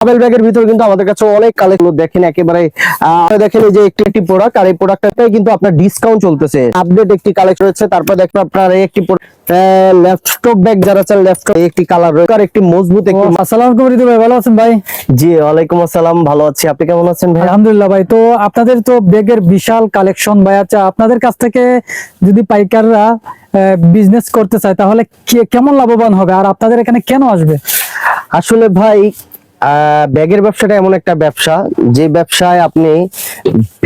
Travel ব্যাগের ভিতর কিন্তু আমাদের কাছে অনেক কালেকশন দেখেন একেবারে দেখেন এই যে একটি একটি প্রোডাক্ট আর এই প্রোডাক্টটাই কিন্তু আপনার ডিসকাউন্ট চলতেছে। আপডেট একটি কালেকশন রয়েছে তারপর দেখবেন আপনার এই একটি ল্যাপটপ ব্যাগ যারা চান ল্যাপটপ একটি কালার রয়েছে আর একটি মজবুত একটি আসসালাম আলাইকুম রিতু ভাই ভালো আছেন ভাই? জি ওয়ালাইকুম আসসালাম ভালো আছি। আপনি কেমন আছেন ভাই? আলহামদুলিল্লাহ ভাই তো আপনাদের তো ব্যাগের বিশাল কালেকশন ভাই আচ্ছা আপনাদের কাছ থেকে যদি পাইকাররা বিজনেস করতে চায় তাহলে কে- কেমন লাভবান হবে আর আপনাদের এখানে কেন আসবে? আসলে ভাই ব্যাগের ব্যবসাটা এমন একটা ব্যবসা, যে ব্যবসায় আপনি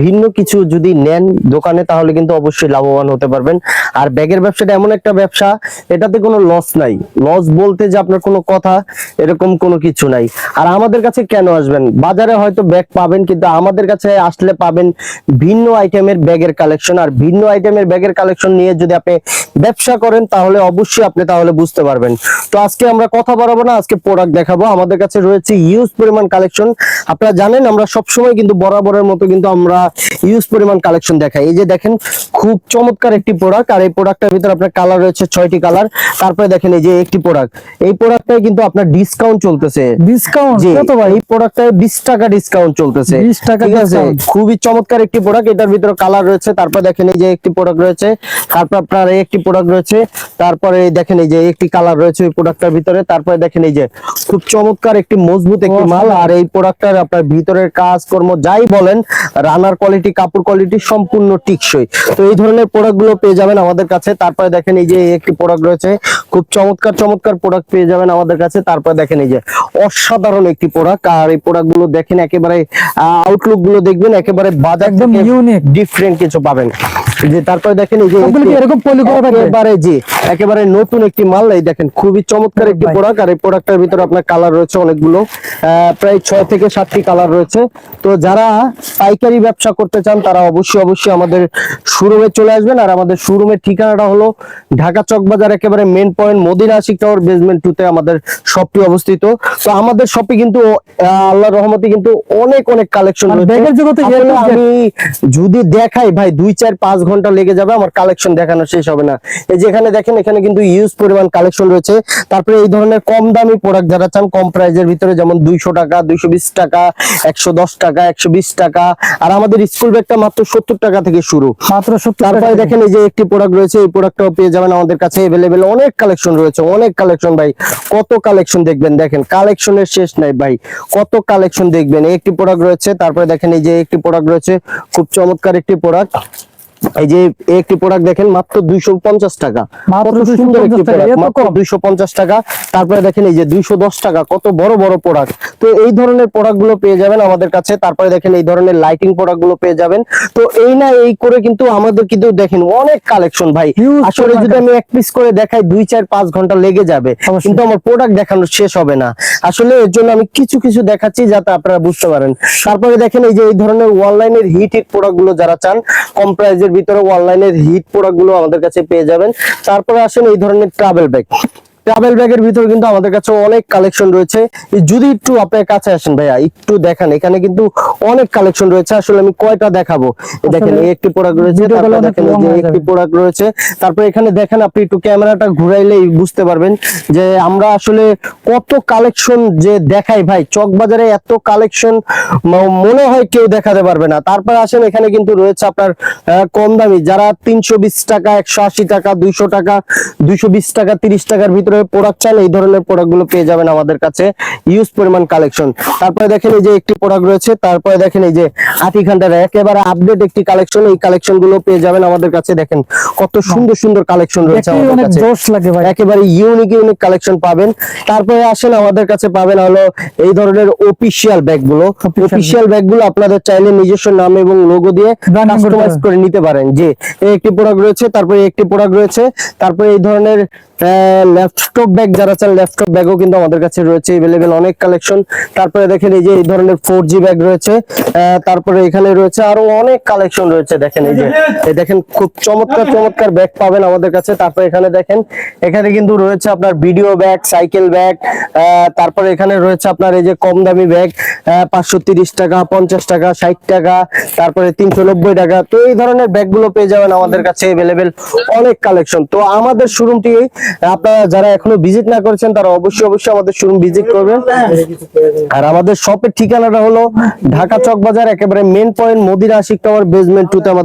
ভিন্ন কিছু যদি নেন দোকানে, তাহলে কিন্তু অবশ্যই লাভবান হতে পারবেন। আর ব্যাগের ব্যবসাটা এমন একটা ব্যবসা, এটাতে কোনো লস নাই। লস বলতে যে আপনার কোনো কথা, এরকম কোনো কিছু নাই। আর আমাদের কাছে কেন আসবেন? বাজারে হয়তো ব্যাগ পাবেন, কিন্তু আমাদের কাছে আসলে পাবেন ভিন্ন আইটেমের ব্যাগের কালেকশন আর ভিন্ন আইটেমের ব্যাগের কালেকশন নিয়ে যদি আপনি ব্যবসা করেন, তাহলে অবশ্যই আপনি তাহলে বুঝতে পারবেন। তো আজকে আমরা কথা বাড়াবো না, আজকে প্রোডাক্ট দেখাবো। আমাদের কাছে রয়েছে ইউজ পরিমাণ কালেকশন আপনারা জানেন আমরা সবসময় কিন্তু বরাবরের মতো কিন্তু আমরা ইউজ পরিমাণ কালেকশন দেখাই। এই যে দেখেন খুব চমৎকার একটি প্রোডাক্ট আর এই প্রোডাক্টের ভিতরে আপনার কালার রয়েছে ছয়টি কালার তারপরে দেখেন এই যে একটি প্রোডাক্ট এই প্রোডাক্টটাই কিন্তু আপনার ডিসকাউন্ট চলতেছে। ডিসকাউন্ট কত ভাই? এই প্রোডাক্টটায় বিশ টাকা ডিসকাউন্ট চলতেছে। 20 টাকা ঠিক আছে? খুবই চমৎকার একটি প্রোডাক্ট এটার ভিতরে কালার রয়েছে। তারপর দেখেন এই যে একটি প্রোডাক্ট রয়েছে। তারপর আপনার এই একটি প্রোডাক্ট রয়েছে। তারপরে দেখেন এই যে একটি কালার রয়েছে ওই প্রোডাক্টটার ভিতরে। তারপরে দেখেন এই যে খুব চমৎকার একটি মজবুত একটি মাল আর এই প্রোডাক্টটার আপনার ভিতরের কাজকর্ম যাই বলেন রানার কোয়ালিটি কাপড় কোয়ালিটি সম্পূর্ণ টিকসই। তো এই ধরনের প্রোডাক্টগুলো পেয়ে যাবেন আমাদের কাছে। তারপরে দেখেন এই যে একটি প্রোডাক্ট রয়েছে খুব চমৎকার চমৎকার প্রোডাক্ট পেয়ে যাবেন আমাদের কাছে। তারপরে দেখেন এই যে অসাধারণ একটি প্রোডাক্ট আর এই প্রোডাক্টগুলো দেখেন একেবারে আউটলুকগুলো দেখবেন একেবারে বাজার একদম unique। ডিফারেন্ট কিছু পাবেন। যে তারপরে দেখেন এই যে সবগুলো কি একটি- এরকম পলি করা থাকবে? একেবারে জি একেবারে নতুন একটি মাল এই দেখেন খুবই চমৎকার একটি প্রোডাক্ট আর এই প্রোডাক্টের ভিতরে আপনার কালার রয়েছে অনেকগুলো প্রায় ছয় থেকে সাতটি কালার রয়েছে। তো যারা পাইকারি ব্যবসা করতে চান তারা অবশ্যই অবশ্যই আমাদের শোরুমে চলে আসবেন। আর আমাদের শোরুমের ঠিকানাটা হলো ঢাকা চকবাজার একেবারে main point Madina Ashik tower basement টুতে আমাদের শপটি অবস্থিত। তো আমাদের শপে কিন্তু আহ, আল্লাহর রহমতে কিন্তু অনেক অনেক কালেকশন রয়েছে। আমি যদি দেখাই ভাই দুই চার পাঁচ ঘণ্টা লেগে যাবে আমার কালেকশন দেখানো শেষ হবে না। এই যে এখানে দেখেন এখানে কিন্তু ইউজ পরিমাণ কালেকশন রয়েছে। তারপরে এই ধরনের কম দামি প্রোডাক্ট যারা চান কম প্রাইজের ভিতরে যেমন দুইশো টাকা দুইশো বিশ টাকা একশো দশ টাকা একশো বিশ টাকা আর আমাদের স্কুল ব্যাগটা মাত্র সত্তর টাকা থেকে শুরু। মাত্র তারপরে দেখেন এই যে একটি প্রোডাক্ট রয়েছে এই প্রোডাক্টটাও পেয়ে যাবেন আমাদের কাছে এভেলেবেল অনেক কালেকশন রয়েছে অনেক কালেকশন ভাই। কত কালেকশন দেখবেন দেখেন কালেকশনের শেষ নাই ভাই। কত কালেকশন দেখবেন একটি প্রোডাক্ট রয়েছে তারপরে দেখেন এই যে একটি প্রোডাক্ট রয়েছে খুব চমৎকার একটি প্রোডাক্ট এই যে একটি প্রোডাক্ট দেখেন মাত্র দুইশো পঞ্চাশ টাকা। কত সুন্দর একটি প্রোডাক্ট মাত্র দুইশো পঞ্চাশ টাকা। তারপরে দেখেন এই যে দুইশো দশ টাকা কত বড় বড় প্রোডাক্ট তো এই ধরনের প্রোডাক্টগুলো পেয়ে যাবেন আমাদের কাছে। তারপরে দেখেন এই ধরনের লাইটিং প্রোডাক্টগুলো পেয়ে যাবেন। তো এই না এই করে কিন্তু আমাদের কিন্তু দেখেন অনেক কালেকশন ভাই। আসলে যদি আমি এক পিস করে দেখাই দুই চার পাঁচ ঘণ্টা লেগে যাবে। কিন্তু আমার প্রোডাক্ট দেখানো শেষ হবে না। আসলে এর জন্য আমি কিছু কিছু দেখাচ্ছি যাতে আপনারা বুঝতে পারেন। তারপরে দেখেন এই যে এই ধরনের অনলাইনের হিট হিট প্রোডাক্টগুলো যারা চান, কম প্রাইজের ভিতরে অনলাইনের হিট প্রোডাক্টগুলো আমাদের কাছে পেয়ে যাবেন। তারপরে আসেন এই ধরনের ট্রাভেল ব্যাগ ট্রাভেল ব্যাগের ভিতরে কিন্তু আমাদের কাছে অনেক কালেকশন রয়েছে। যদি একটু আপনার কাছে আসেন ভাইয়া একটু দেখান এখানে কিন্তু অনেক কালেকশন রয়েছে। আসলে আমি কয়টা দেখাবো? দেখেন এই একটি প্রোডাক্ট রয়েছে দেখেন একটি প্রোডাক্ট রয়েছে। তারপর এখানে দেখেন আপনি একটু ক্যামেরাটা ঘুরাইলেই বুঝতে পারবেন যে আমরা আসলে কত কালেকশন যে দেখাই ভাই। চক বাজারে এত কালেকশন মনে হয় কেউ দেখাতে পারবে না। তারপর আসেন এখানে কিন্তু রয়েছে আপনার কম দামি। যারা তিনশো বিশ টাকা একশো আশি টাকা দুইশো টাকা দুইশো বিশ টাকা তিরিশ টাকার ভিতরে প্রোডাক্ট চান এই ধরনের প্রোডাক্টগুলো পেয়ে যাবেন আমাদের কাছে। ইউজ পরিমাণ কালেকশন তারপরে দেখেন এই যে একটি প্রোডাক্ট রয়েছে তারপরে দেখেন এই যে আটি ঘণ্টার একেবারে আপডেট একটি কালেকশন এই কালেকশনগুলো পেয়ে যাবেন আমাদের কাছে। দেখেন কত সুন্দর সুন্দর কালেকশন রয়েছে আমাদের কাছে। একেবারে ইউনিক ইউনিক কালেকশন পাবেন। তারপরে আসেন আমাদের কাছে পাবেন হলো এই ধরনের অফিসিয়াল ব্যাগগুলো। অফিসিয়াল ব্যাগগুলো আপনাদের চাইলে নিজস্ব নাম এবং লোগো দিয়ে কাস্টমাইজ করে নিতে পারেন। যে একটি প্রোডাক্ট রয়েছে তারপরে একটি প্রোডাক্ট রয়েছে তারপরে এই ধরনের ল্যাপটপ ব্যাগ যারা চান ল্যাপটপ ব্যাগও কিন্তু আমাদের কাছে রয়েছে এভেলেবেল অনেক কালেকশন তারপরে দেখেন এই যে এই ধরনের ফোর জি ব্যাগ রয়েছে তারপরে এখানে রয়েছে আরও অনেক কালেকশন রয়েছে, দেখেন এই যে, এই দেখেন খুব চমৎকার চমৎকার ব্যাগ পাবেন আমাদের কাছে। তারপরে এখানে দেখেন, এখানে কিন্তু রয়েছে আপনার ভিডিও ব্যাগ সাইকেল ব্যাগ তারপরে এখানে রয়েছে আপনার এই যে কম দামি ব্যাগ পাঁচশো টাকা, পঞ্চাশ টাকা, ষাট টাকা, তারপরে তিনশো নব্বই টাকা। তো এই ধরনের ব্যাগগুলো পেয়ে যাবেন আমাদের কাছে এভেলেবেল অনেক কালেকশন তো আমাদের শোরুমটি আপনারা যারা এখনও ভিজিট না করেছেন, তারা অবশ্যই অবশ্যই আমাদের শোরুম ভিজিট করবেন। আর আমাদের শপের ঠিকানাটা হলো ঢাকা চক বাজার একেবারে মেন পয়েন্ট মোদিরা আশিক টাওয়ার বেসমেন্ট টুতে আমাদের